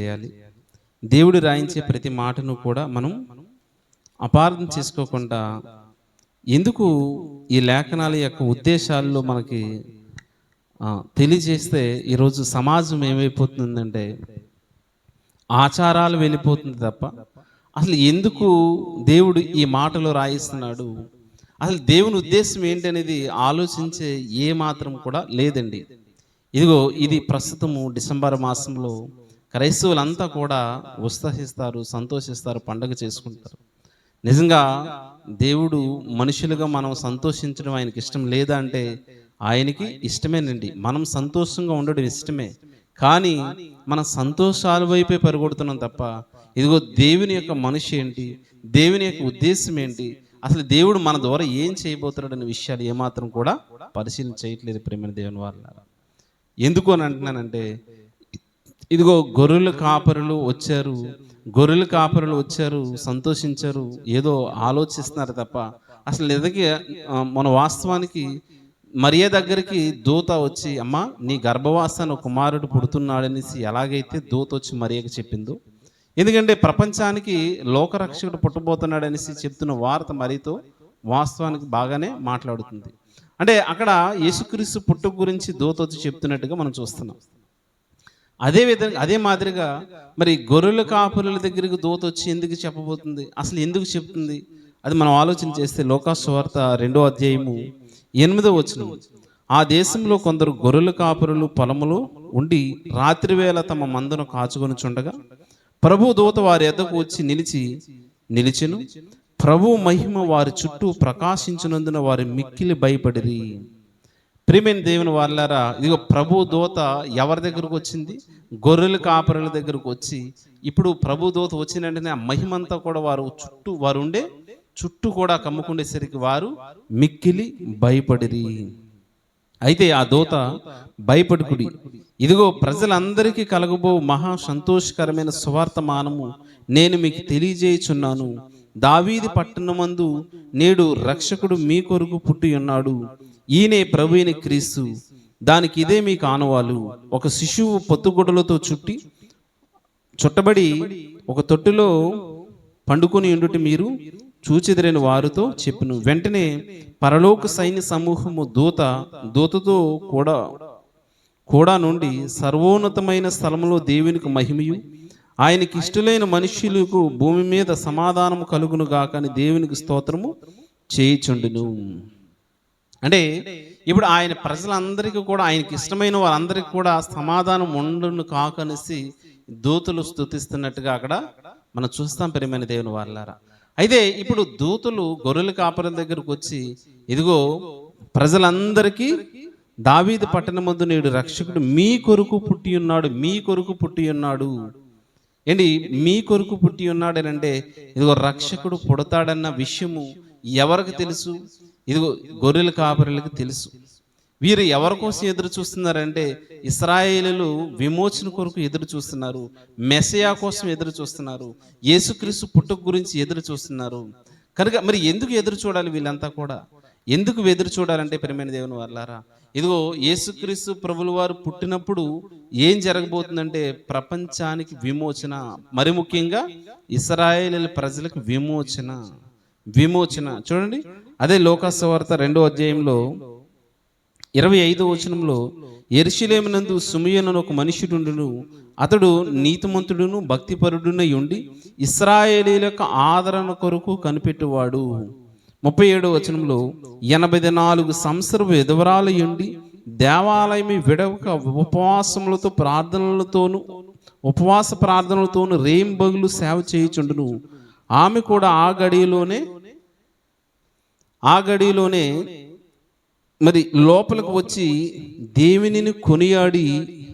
చేయాలి. దేవుడు రాయించే ప్రతి మాటను కూడా మనం అపార్థం చేసుకోకుండా ఎందుకు ఈ లేఖనాల యొక్క ఉద్దేశాల్లో మనకి తెలియజేస్తే ఈరోజు సమాజం ఏమైపోతుందంటే ఆచారాలు వెళ్ళిపోతుంది తప్ప అసలు ఎందుకు దేవుడు ఈ మాటలో రాయిస్తున్నాడు? అసలు దేవుని ఉద్దేశం ఏంటనేది ఆలోచించే ఏ మాత్రం కూడా లేదండి. ఇదిగో ఇది ప్రస్తుతము డిసెంబర్ మాసంలో క్రైస్తవులంతా కూడా ఉత్సహిస్తారు సంతోషిస్తారు పండగ చేసుకుంటారు. నిజంగా దేవుడు మనుషులుగా మనం సంతోషించడం ఆయనకి ఇష్టం లేదా అంటే ఆయనకి ఇష్టమేనండి. మనం సంతోషంగా ఉండడం ఇష్టమే. కానీ మన సంతోషాల వైపే పరిగొడుతున్నాం తప్ప ఇదిగో దేవుని యొక్క మనిషి ఏంటి? దేవుని యొక్క ఉద్దేశం ఏంటి? అసలు దేవుడు మన ద్వారా ఏం చేయబోతున్నాడు అనే విషయాలు ఏమాత్రం కూడా పరిశీలన చేయట్లేదు ప్రేమ దేవుని వాళ్ళ ఎందుకు అని అంటున్నానంటే ఇదిగో గొర్రెల కాపరులు వచ్చారు. గొర్రెల కాపరులు వచ్చారు సంతోషించారు. ఏదో ఆలోచిస్తున్నారు తప్ప అసలు ఎదకి మన వాస్తవానికి మరియ దగ్గరికి దూత వచ్చి అమ్మా నీ గర్భవాసాన్ని కుమారుడు పుడుతున్నాడనేసి ఎలాగైతే దూత వచ్చి మరియకి చెప్పిందో ఎందుకంటే ప్రపంచానికి లోకరక్షకుడు పుట్టబోతున్నాడనేసి చెప్తున్న వార్త మరీతో వాస్తవానికి బాగానే మాట్లాడుతుంది. అంటే అక్కడ యేసుక్రీస్తు పుట్టుక గురించి దూత వచ్చి చెప్తున్నట్టుగా మనం చూస్తున్నాం. అదే విధంగా అదే మాదిరిగా మరి గొర్రెల కాపురుల దగ్గరికి దూత వచ్చి ఎందుకు చెప్పబోతుంది? అసలు ఎందుకు చెప్తుంది? అది మనం ఆలోచన చేస్తే లోకాసువార్త రెండో అధ్యాయము ఎనిమిదో వచ్చిన ఆ దేశంలో కొందరు గొర్రెల కాపురులు పొలములో ఉండి రాత్రివేళ తమ మందును కాచుకొని చుండగా ప్రభు దూత వారి ఎద్దకు వచ్చి నిలిచి నిలిచెను. ప్రభు మహిమ వారి చుట్టూ ప్రకాశించినందున వారి మిక్కిలి భయపడిరి. ప్రియమైన దేవుని వాళ్ళారా ఇదిగో ప్రభు దూత ఎవరి దగ్గరకు వచ్చింది? గొర్రెల కాపరుల దగ్గరకు వచ్చి ఇప్పుడు ప్రభు దూత వచ్చిన వెంటనే ఆ మహిమంతా కూడా వారు చుట్టూ వారు ఉండే చుట్టూ కూడా కమ్ముకుండేసరికి వారు మిక్కిలి భయపడిరి. అయితే ఆ దూత భయపడుకుడి. ఇదిగో ప్రజలందరికీ కలగబో మహా సంతోషకరమైన సువార్తమానము నేను మీకు తెలియజేయుచున్నాను. దావీది పట్టణమందు నేడు రక్షకుడు మీ కొరకు పుట్టి ఉన్నాడు. ఈయనే ప్రభుని క్రీస్తు. దానికి ఇదే మీకు ఆనవాలు ఒక శిశువు పొత్తుగుడ్డలతో చుట్టి చుట్టబడి ఒక తొట్టులో పండుకొని ఉండుట మీరు చూచెదిరని వారితో చెప్పును. వెంటనే పరలోక సైన్య సమూహము దూత దూతతో కూడా కూడా నుండి సర్వోన్నతమైన స్థలంలో దేవునికి మహిమయు ఆయనకి ఇష్టలైన మనుష్యులకు భూమి మీద సమాధానము కలుగును గాకని దేవునికి స్తోత్రము చేయిచుండును. అంటే ఇప్పుడు ఆయన ప్రజలందరికీ కూడా ఆయనకి ఇష్టమైన వారందరికీ కూడా సమాధానం ఉండును కాకనేసి దూతలు స్తుతిస్తున్నట్టుగా అక్కడ మనం చూస్తాం ప్రియమైన దేవుని వాళ్ళారా అయితే ఇప్పుడు దూతలు గొర్రెల కాపురం దగ్గరకు వచ్చి ఇదిగో ప్రజలందరికీ దావీది పట్టణం ముందు నేడు రక్షకుడు మీ కొరకు పుట్టి ఉన్నాడు మీ కొరకు పుట్టి ఉన్నాడు. ఏంటి? మీ కొరకు పుట్టి ఉన్నాడు అంటే ఇదిగో రక్షకుడు పుడతాడన్న విషయము ఎవరికి తెలుసు? ఇదిగో గొర్రెల కాపరులకు తెలుసు. వీరు ఎవరి కోసం ఎదురు చూస్తున్నారంటే ఇస్రాయేలులు విమోచన కొరకు ఎదురు చూస్తున్నారు. మెసయా కోసం ఎదురు చూస్తున్నారు. యేసుక్రీస్తు పుట్టుక గురించి ఎదురు చూస్తున్నారు. కనుక మరి ఎందుకు ఎదురు చూడాలి వీళ్ళంతా కూడా? ఎందుకు ఎదురు చూడాలంటే ప్రేమైన దేవుని వర్లారా ఇదిగో యేసుక్రీస్తు ప్రభులు వారు పుట్టినప్పుడు ఏం జరగబోతుందంటే ప్రపంచానికి విమోచన మరి ముఖ్యంగా ఇస్రాయేల్ ప్రజలకు విమోచన. విమోచన. చూడండి. అదే లోకాసవార్త రెండో అధ్యాయంలో ఇరవై ఐదో వచనంలో ఎరుషులేమునందు సుమయనను ఒక మనుషుడును అతడు నీతిమంతుడును భక్తిపరుడునై ఉండి ఇస్రాయేలీల యొక్క ఆదరణ కొరకు కనిపెట్టువాడు. ముప్పై ఏడో వచనంలో ఎనభై నాలుగు సంవత్సరపు ఎదవరాలు ఉండి దేవాలయం విడవక ఉపవాసములతో ప్రార్థనలతోనూ ఉపవాస ప్రార్థనలతోనూ రేంబగులు సేవ చేయుచుండును. ఆమె కూడా ఆ గడిలోనే ఆ గడిలోనే మరి లోపలికి వచ్చి దేవునిని కొనియాడి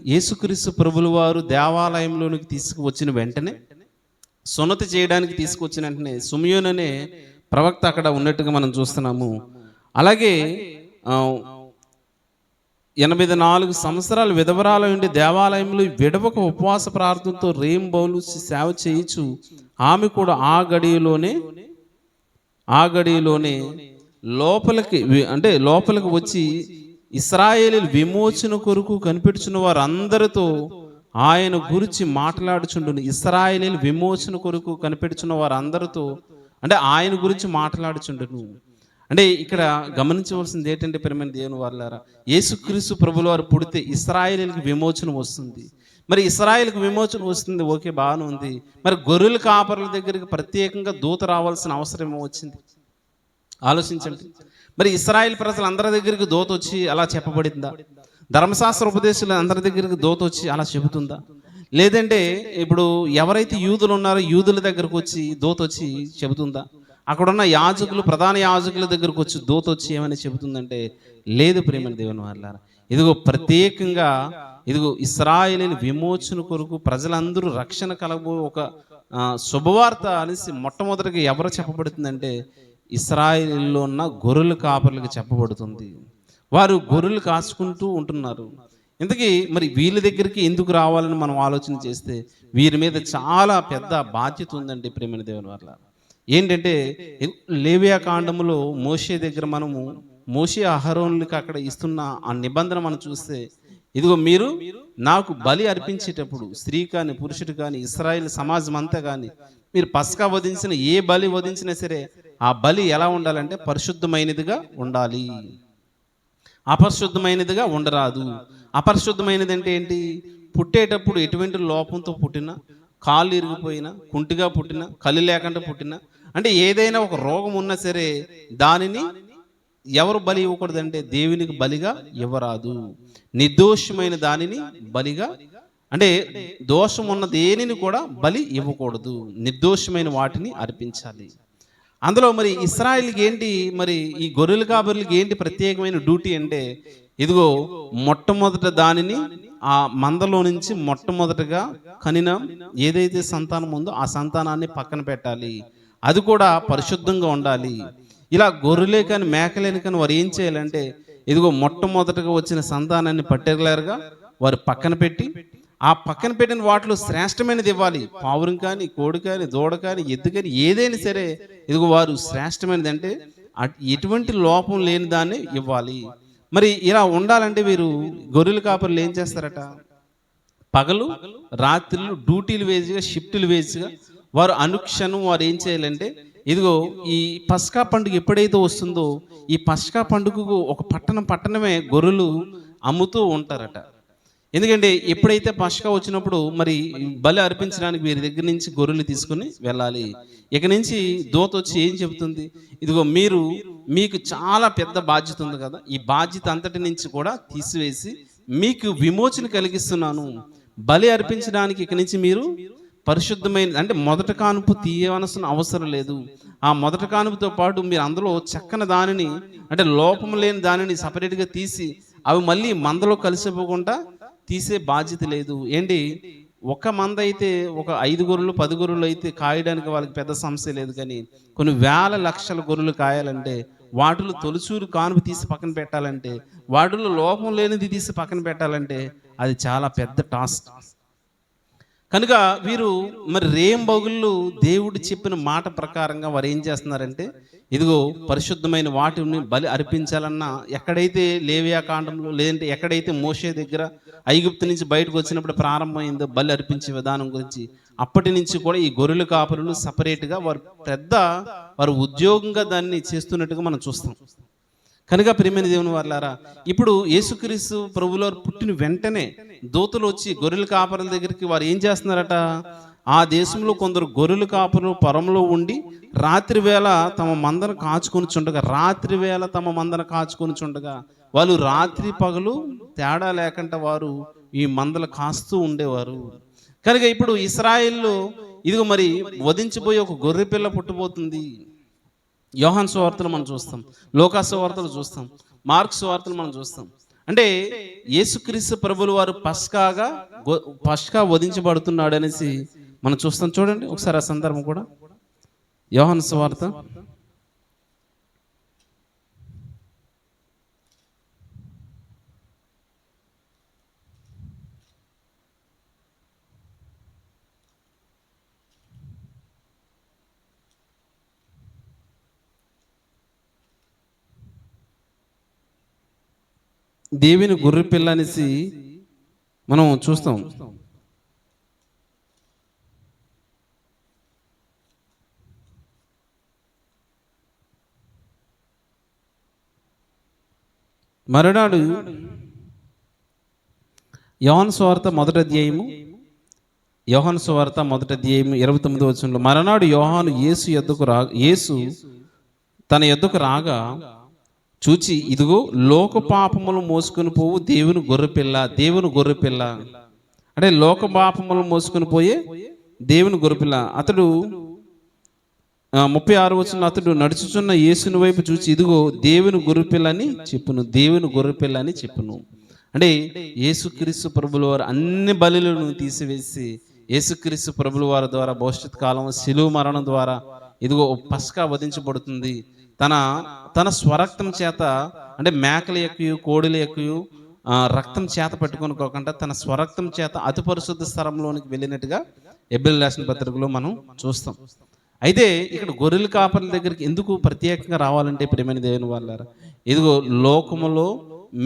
యేసుక్రీస్తు ప్రభుల వారు దేవాలయంలోనికి తీసుకువచ్చిన వెంటనే సున్నతి చేయడానికి తీసుకొచ్చిన వెంటనే సుమయోన్ అనే ప్రవక్త అక్కడ ఉన్నట్టుగా మనం చూస్తున్నాము. అలాగే ఎనభై నాలుగు సంవత్సరాలు విధవరాల ఉండి దేవాలయంలో విడవక ఉపవాస ప్రార్థనతో రేంబౌలు సేవ చేయించు ఆమె కూడా ఆ గడిలోనే ఆ గడిలోనే లోపలికి అంటే లోపలికి వచ్చి ఇస్రాయేలు విమోచన కొరకు కనిపెడుచున్న వారందరితో ఆయన గురించి మాట్లాడుచుండును. ఇస్రాయేలీ విమోచన కొరకు కనిపెడుచున్న వారందరితో అంటే ఆయన గురించి మాట్లాడుచుండును. అంటే ఇక్కడ గమనించవలసింది ఏంటంటే ప్రేమైన దేవుని వాళ్ళారా యేసుక్రీస్తు ప్రభుల వారు పుడితే ఇస్రాయేలీలకు విమోచన వస్తుంది. మరి ఇస్రాయేల్కి విమోచన వస్తుంది ఓకే బాగానే ఉంది. మరి గొర్రెల కాపర్ల దగ్గరికి ప్రత్యేకంగా దూత రావాల్సిన అవసరం ఏమో వచ్చింది ఆలోచించండి. మరి ఇస్రాయేల్ ప్రజలు అందరి దగ్గరికి దోత వచ్చి అలా చెప్పబడిందా? ధర్మశాస్త్ర ఉపదేశాలు అందరి దగ్గరికి దోత వచ్చి అలా చెబుతుందా? లేదంటే ఇప్పుడు ఎవరైతే యూదులు ఉన్నారో యూదుల దగ్గరకు వచ్చి దోత వచ్చి చెబుతుందా? అక్కడున్న యాజకులు ప్రధాన యాజకుల దగ్గరకు వచ్చి దూత వచ్చి ఏమని చెబుతుందంటే లేదు ప్రేమ దేవుని వాళ్ళారా ఇదిగో ప్రత్యేకంగా ఇదిగో ఇస్రాయేలీని విమోచన కొరకు ప్రజలందరూ రక్షణ కలగబో ఒక శుభవార్త అనేసి మొట్టమొదటిగా ఎవరు చెప్పబడుతుందంటే ఇస్రాయేల్లో ఉన్న గొర్రెల కాపర్లకు చెప్పబడుతుంది. వారు గొర్రెలు కాచుకుంటూ ఉంటున్నారు. ఇంతకీ మరి వీళ్ళ దగ్గరికి ఎందుకు రావాలని మనం ఆలోచన చేస్తే వీరి మీద చాలా పెద్ద బాధ్యత ఉందండి ప్రేమని దేవుని వల్ల ఏంటంటే లేవియా కాండములో మోషే దగ్గర మనము మోషే అహరోన్లకి అక్కడ ఇస్తున్న ఆ నిబంధన మనం చూస్తే ఇదిగో మీరు నాకు బలి అర్పించేటప్పుడు స్త్రీ కానీ పురుషుడు కానీ ఇస్రాయేల్ సమాజం అంతా కానీ మీరు పస్కా వధించిన ఏ బలి వధించినా సరే ఆ బలి ఎలా ఉండాలంటే పరిశుద్ధమైనదిగా ఉండాలి. అపరిశుద్ధమైనదిగా ఉండరాదు. అపరిశుద్ధమైనది అంటే ఏంటి? పుట్టేటప్పుడు ఎటువంటి లోపంతో పుట్టినా కాళ్ళు ఇరిగిపోయినా కుంటిగా పుట్టినా కళ్ళు లేకుండా పుట్టినా అంటే ఏదైనా ఒక రోగం ఉన్నా సరే దానిని ఎవరు బలి ఇవ్వకూడదంటే దేవునికి బలిగా ఇవ్వరాదు. నిర్దోషమైన దానిని బలిగా అంటే దోషం ఉన్న దేనిని కూడా బలి ఇవ్వకూడదు. నిర్దోషమైన వాటిని అర్పించాలి. అందులో మరి ఇస్రాయిల్కి ఏంటి మరి ఈ గొర్రెలు కాబర్లకి ఏంటి ప్రత్యేకమైన డ్యూటీ అంటే ఇదిగో మొట్టమొదట దానిని ఆ మందలో నుంచి మొట్టమొదటగా కనిన ఏదైతే సంతానం ఉందో ఆ సంతానాన్ని పక్కన పెట్టాలి. అది కూడా పరిశుద్ధంగా ఉండాలి. ఇలా గొర్రెలే కానీ మేకలేని కానీ వారు ఏం చేయాలంటే ఇదిగో మొట్టమొదటగా వచ్చిన సంతానాన్ని పర్టికులర్గా వారు పక్కన పెట్టి ఆ పక్కన పెట్టిన వాటిలో శ్రేష్టమైనది ఇవ్వాలి. పావురం కానీ కోడి కానీ దూడ కానీ ఎద్దు కానీ ఏదైనా సరే ఇదిగో వారు శ్రేష్టమైనది అంటే ఎటువంటి లోపం లేని దాన్ని ఇవ్వాలి. మరి ఇలా ఉండాలంటే వీరు గొర్రెల కాపర్లు ఏం చేస్తారట? పగలు రాత్రులు డ్యూటీలు వేసిగా షిఫ్టులు వేసిగా వారు అనుక్షణం వారు ఏం చేయాలంటే ఇదిగో ఈ పస్కా పండుగ ఎప్పుడైతే వస్తుందో ఈ పస్కా పండుగకు ఒక పట్టణం పట్టణమే గొర్రెలు అమ్ముతూ ఉంటారట. ఎందుకంటే ఎప్పుడైతే పస్కా వచ్చినప్పుడు మరి బలి అర్పించడానికి వీరి దగ్గర నుంచి గొర్రెలు తీసుకుని వెళ్ళాలి. ఇక నుంచి దూత వచ్చి ఏం చెబుతుంది? ఇదిగో మీరు మీకు చాలా పెద్ద బాధ్యత ఉంది కదా. ఈ బాధ్యత అంతటి నుంచి కూడా తీసివేసి మీకు విమోచన కలిగిస్తున్నాను. బలి అర్పించడానికి ఇక నుంచి మీరు పరిశుద్ధమైన అంటే మొదట కానుపు తీయవలసిన అవసరం లేదు. ఆ మొదట కానుపుతో పాటు మీరు అందులో చక్కని దానిని అంటే లోపం లేని దానిని సపరేట్గా తీసి అవి మళ్ళీ మందలో కలిసిపోకుండా తీసే బాధ్యత లేదు. ఏంటి? ఒక మంద అయితే ఒక ఐదు గొర్రెలు పది గొర్రెలు అయితే కాయడానికి వాళ్ళకి పెద్ద సమస్య లేదు కానీ కొన్ని వేల లక్షల గొర్రెలు కాయాలంటే వాటిలో తొలిచూరు కానుపు తీసి పక్కన పెట్టాలంటే వాటిలో లోపం లేనిది తీసి పక్కన పెట్టాలంటే అది చాలా పెద్ద టాస్క్. కనుక వీరు మరి రేంబగుళ్ళు దేవుడు చెప్పిన మాట ప్రకారంగా వారు ఏం చేస్తున్నారంటే ఇదిగో పరిశుద్ధమైన వాటిని బలి అర్పించాలన్న ఎక్కడైతే లేవియా కాండంలో లేదంటే ఎక్కడైతే మోషే దగ్గర ఐగుప్తు నుంచి బయటకు వచ్చినప్పుడు ప్రారంభమైందో బలి అర్పించే విధానం గురించి అప్పటి నుంచి కూడా ఈ గొర్రెల కాపరులు సపరేట్గా వారు పెద్ద వారు ఉద్యోగంగా దాన్ని చేస్తున్నట్టుగా మనం చూస్తాం. కనుక ప్రేమైన దేవుని వాళ్ళారా ఇప్పుడు యేసుక్రీస్తు ప్రభులో పుట్టిన వెంటనే దూతలు వచ్చి గొర్రెల కాపరుల దగ్గరికి వారు ఏం చేస్తున్నారట? ఆ దేశంలో కొందరు గొర్రెల కాపరులు పొరంలో ఉండి రాత్రి వేళ తమ మందను కాచుకొని చుండగా రాత్రి వేళ తమ మందను కాచుకొని చుండగా వాళ్ళు రాత్రి పగలు తేడా లేకుండా వారు ఈ మందలు కాస్తూ ఉండేవారు. కనుక ఇప్పుడు ఇస్రాయిల్లో ఇదిగో మరి వధించిపోయి ఒక గొర్రె పిల్ల పుట్టబోతుంది. యోహాన్ సువార్తలు మనం చూస్తాం లోకాసు వార్తలు చూస్తాం మార్క్స్ వార్తలు మనం చూస్తాం. అంటే యేసుక్రీస్తు ప్రభులు వారు పస్కాగా పస్కా వధించబడుతున్నాడు అనేసి మనం చూస్తాం. చూడండి ఒకసారి ఆ సందర్భం కూడా. యోహాన్ సువార్త. దేవిని గొర్రె పిల్ల అనేసి మనం చూస్తాం. మరునాడు యోహన్ స్వార్త మొదటి అధ్యాయము యోహన్ స్వార్త మొదటి అధ్యాయము ఇరవై తొమ్మిది వచ్చిన మరునాడు యోహాను యేసు ఎద్దుకు రా యేసు తన ఎద్దుకు రాగా చూచి ఇదిగో లోక పాపములు మోసుకొని పోవు దేవుని గొర్రెపిల్ల దేవుని గొర్రెపిల్ల అంటే లోక పాపములు మోసుకొని పోయే దేవుని గొర్రెపిల్ల అతడు ముప్పై ఆరు వచ్చిన అతడు నడుచుచున్న యేసుని వైపు చూచి ఇదిగో దేవుని గొర్రెపిల్ల అని చెప్పును దేవుని గొర్రెపిల్ల అని చెప్పును. అంటే యేసుక్రీస్తు ప్రభుల వారు అన్ని బలులను తీసివేసి యేసుక్రీస్తు ప్రభుల వారి ద్వారా భవిష్యత్ కాలం శిలువ మరణం ద్వారా ఇదిగో పస్కా వధించబడుతుంది. తన తన స్వరక్తం చేత అంటే మేకల ఎక్కువ కోడిల ఎక్కువ రక్తం చేత పట్టుకొనికోకుండా తన స్వరక్తం చేత అతి పరిశుద్ధ స్థలంలోనికి వెళ్ళినట్టుగా ఎబ్బెల్ రాసిన పత్రికలో మనం చూస్తాం. అయితే ఇక్కడ గొర్రెల కాపర్ల దగ్గరికి ఎందుకు ప్రత్యేకంగా రావాలంటే ప్రేమైన దేవుని వాళ్ళారా ఇదిగో లోకములో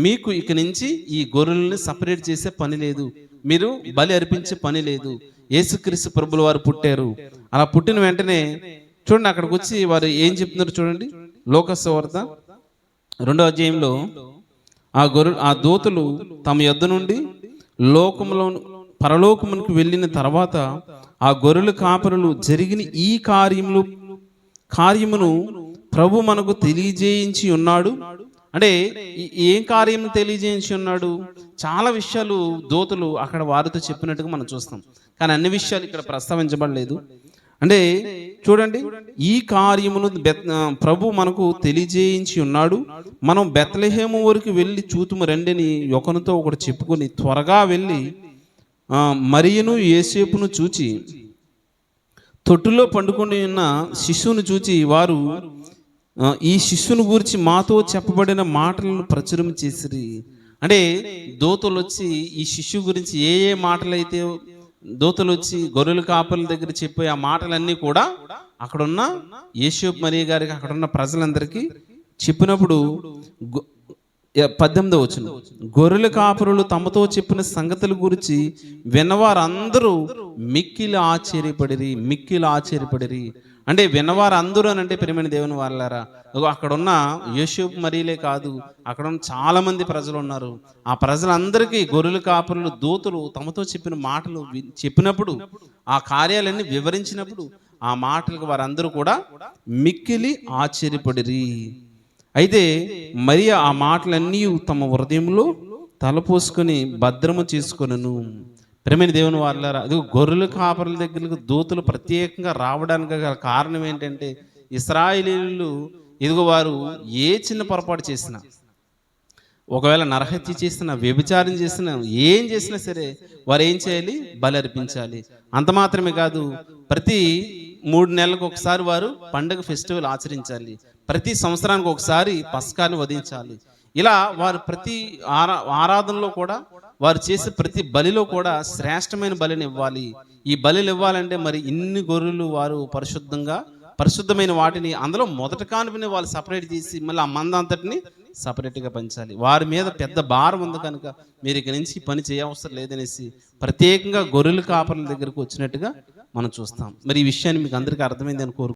మీకు ఇక నుంచి ఈ గొర్రెల్ని సపరేట్ చేసే పని లేదు. మీరు బలి అర్పించే పని లేదు. యేసుక్రీస్తు ప్రభుల వారు పుట్టారు. అలా పుట్టిన వెంటనే చూడండి అక్కడికి వచ్చి వారు ఏం చెప్తున్నారు చూడండి. లోకస్వార్త రెండో అధ్యాయంలో ఆ గొర్రె ఆ దూతలు తమ యొద్ద నుండి లోకంలో పరలోకమునికి వెళ్ళిన తర్వాత ఆ గొర్రెల కాపరులు జరిగిన ఈ కార్యములు కార్యమును ప్రభు మనకు తెలియజేయించి ఉన్నాడు. అంటే ఏం కార్యం తెలియజేయించి ఉన్నాడు? చాలా విషయాలు దూతలు అక్కడ వారితో చెప్పినట్టుగా మనం చూస్తాం. కానీ అన్ని విషయాలు ఇక్కడ ప్రస్తావించబడలేదు. అంటే చూడండి ఈ కార్యమును ప్రభు మనకు తెలియజేయించి ఉన్నాడు. మనం బెత్లహేము వరకు వెళ్ళి చూతుము రండిని ఒకరితో ఒకటి చెప్పుకొని త్వరగా వెళ్ళి మరియను ఏసేపును చూచి తొట్టులో పండుకొని ఉన్న శిశువును చూచి వారు ఈ శిశువును గురించి మాతో చెప్పబడిన మాటలను ప్రచురం చేసిరి. అంటే దోతలు వచ్చి ఈ శిశువు గురించి ఏ ఏ మాటలైతే దూతలు వచ్చి గొర్రెల కాపుల దగ్గర చెప్పే ఆ మాటలన్నీ కూడా అక్కడున్న యేషోప్ మరియ గారికి అక్కడున్న ప్రజలందరికీ చెప్పినప్పుడు పద్దెనిమిదో వచ్చిన గొర్రెల కాపురులు తమతో చెప్పిన సంగతుల గురించి విన్నవారందరూ మిక్కిలి ఆశ్చర్యపడిరి మిక్కిలి ఆశ్చర్యపడిరి. అంటే విన్నవారు అందరూ అని అంటే ప్రేమైన దేవుని వాళ్ళారా? అక్కడున్న అక్కడ ఉన్న మరీలే కాదు అక్కడ ఉన్న చాలా మంది ప్రజలు ఉన్నారు. ఆ ప్రజలందరికీ గొర్రెలు కాపురులు దూతలు తమతో చెప్పిన మాటలు చెప్పినప్పుడు ఆ కార్యాలన్నీ వివరించినప్పుడు ఆ మాటలకు వారందరూ కూడా మిక్కిలి ఆశ్చర్యపడిరి. అయితే మరి ఆ మాటలన్నీ తమ హృదయంలో తలపోసుకొని భద్రము చేసుకొనను. ప్రేమైన దేవుని వాళ్ళారా అది గొర్రెల కాపరుల దగ్గరకు దూతలు ప్రత్యేకంగా రావడానికి గల కారణం ఏంటంటే ఇస్రాయిలీలు ఇదిగో వారు ఏ చిన్న పొరపాటు చేసినా ఒకవేళ నరహత్య చేసిన వ్యభిచారం చేసిన ఏం చేసినా సరే వారు ఏం చేయాలి? బలి అర్పించాలి. అంత మాత్రమే కాదు ప్రతి మూడు నెలలకు ఒకసారి వారు పండగ ఫెస్టివల్ ఆచరించాలి. ప్రతి సంవత్సరానికి ఒకసారి పస్కాన్ని వధించాలి. ఇలా వారు ప్రతి ఆరా ఆరాధనలో కూడా వారు చేసే ప్రతి బలిలో కూడా శ్రేష్టమైన బలిని ఇవ్వాలి. ఈ బలిలు ఇవ్వాలంటే మరి ఇన్ని గొర్రెలు వారు పరిశుద్ధంగా పరిశుద్ధమైన వాటిని అందులో మొదట కానుకని వాళ్ళు సపరేట్ చేసి మళ్ళీ ఆ మంద అంతటిని సపరేట్గా పంచాలి. వారి మీద పెద్ద భారం ఉంది కనుక మీరు ఇక నుంచి పని చేయవసరం లేదనేసి ప్రత్యేకంగా గొర్రెల కాపర్ల దగ్గరకు వచ్చినట్టుగా మనం చూస్తాం. మరి ఈ విషయాన్ని మీకు అందరికీ అర్థమైంది అని కోరు